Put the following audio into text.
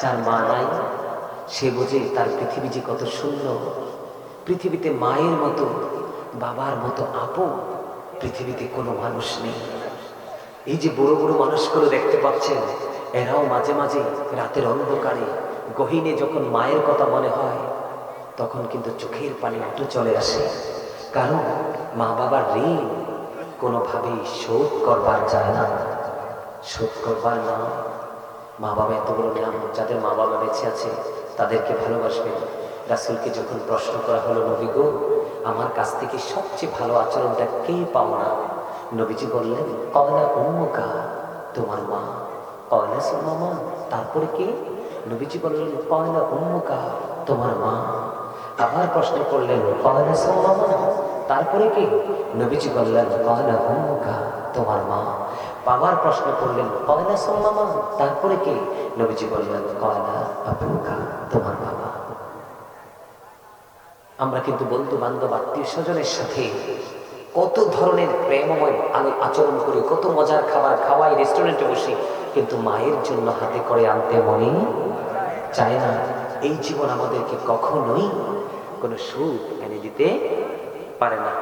যার মা নাই, সে বোঝে তার পৃথিবী যে কত সুন্দর পৃথিবীতে মায়ের মতো, বাবার মতো আপন পৃথিবীতে কোনো মানুষ নেই। এই যে বড় বড় মানুষগুলো দেখতে পাচ্ছেন, এরাও মাঝে মাঝে রাতের অন্ধকারে, গহীনে যখন মায়ের কথা মনে হয়, তখন কিন্তু চোখের পানি উঠে চলে আসে। কারণ মা বাবার ঋণ কোনোভাবেই শোধ করবার যায় না। শোধ করবার না মা বাবা এত বড় নাম যাদের মা বাবা বেঁচে আছে, তাদেরকে ভালোবাসবে। রাসুলকে যখন প্রশ্ন করা হলো, নবী গো, আমার কাছ থেকে সবচেয়ে ভালো আচরণটা কে পাও না নবীজি বললেন কয়লা উম্মুকা, তোমার মা। কয়লা সুমামা তারপরে কে? নবীজি বললেন কয়লা উম্মুকা, তোমার মা। আবার প্রশ্ন করলেন কয়লা সুমামা তারপরে কে? নবীজি বললেন কয়লা উম্মুকা তোমার মা। বাবার প্রশ্ন করলেন, কয়লা সুমামা তারপরে কে? নবীজি বললেন, কয়লা আবুকা, তোমার বাবা। আমরা কিন্তু বন্ধু বান্ধব আত্মীয় স্বজনের সাথে কত ধরনের প্রেমময় আচরণ করি, কত মজার খাবার খাওয়াই রেস্টুরেন্টে বসি, কিন্তু মায়ের জন্য হাতে করে আনতে মনে চায় না। এই জীবন আমাদেরকে কখনোই কোনো সুখ এনে দিতে পারে না।